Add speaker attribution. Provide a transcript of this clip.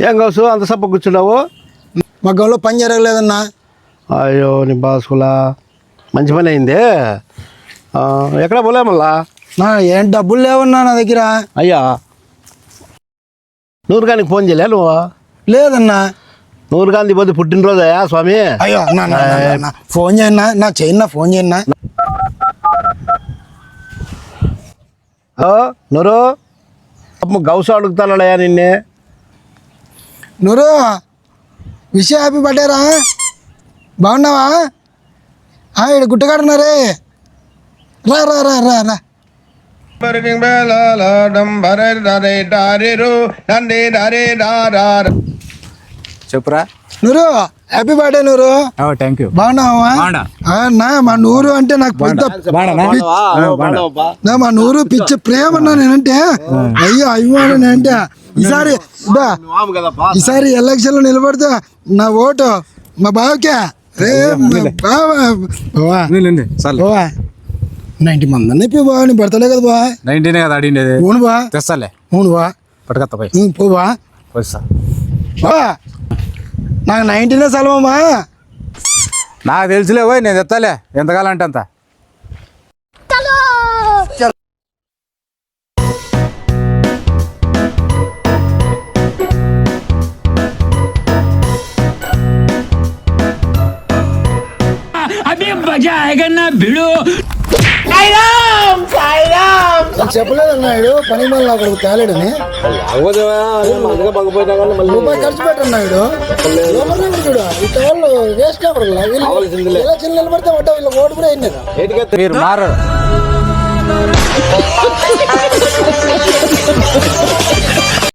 Speaker 1: ఏం కౌసు అంత సప్ప కూర్చున్నావు?
Speaker 2: మగ్గంలో పని జరగలేదన్నా.
Speaker 1: అయ్యో నీ బాసుకులా మంచి పని అయింది. ఎక్కడ పోలే మళ్ళా?
Speaker 2: నా ఏం డబ్బులు లేవన్నా నా దగ్గర.
Speaker 1: అయ్యా. నూరు గానికి ఫోన్ చేయలే నువ్వు?
Speaker 2: లేదన్నా.
Speaker 1: నూరు గాంధీ పొద్దు పుట్టినరోజా స్వామి?
Speaker 2: అయ్యో అన్నా. ఫోన్ చేయన్నా నా చేయన్నా ఫోన్ చేయన్నా.
Speaker 1: ఓ, నూరు? అమ్మ గౌసు అడుగుతానయ్యా నిన్నే?
Speaker 2: నూరు. విష్ హ్యాపీ బర్త్డేరా బాగున్నావా? ఈడ గుట్టగాడున్నారే. రా రా రా రా రా.
Speaker 3: చెప్పురా?
Speaker 2: Nooru. Happy birthday Nooru
Speaker 3: thank you
Speaker 2: బాగున్నావా?
Speaker 3: బాగున్నా.
Speaker 2: ఆ, నా మా నూరు అంటే నాకు పెద్ద నా మా నూరు పిచ్చి ప్రేమ నేనంటే అయ్యో అభిమానం నేనంటే. ఈసారి బా ఈసారి ఎలక్షన్లో నిలబడితే నా ఓటు మా బావకే. రే బావ. బావా. నైన్టీ మంది అన్న బావ నీ పెడతలే కదా బా
Speaker 3: నైన్టీనే కదా అడిగిండేది
Speaker 2: అవును బా
Speaker 3: తెస్తాలే.
Speaker 2: అవును బా
Speaker 3: పట్టుకత్త పోయి.
Speaker 2: ఉం, పో బా
Speaker 3: పోయిస్తా
Speaker 2: బా నాకు నైన్టీనే సెలవమ్మా.
Speaker 3: నాకు తెలుసులేవో నేను ఎత్తాలే ఎంతకాలం అంటే అంత.
Speaker 4: అదే మజా సాయి.
Speaker 2: చెప్పలేదు అన్నాడు పని మళ్ళీ అక్కడ తేలేడని రూపాయి ఖర్చు పెట్టన్నాడు చూడు ఇట్లా వాళ్ళు వేస్ట్ ఇలా చిన్న నిలబడితే ఒకటే వీళ్ళ ఓటు కూడా అయినారు
Speaker 3: మీరు మారు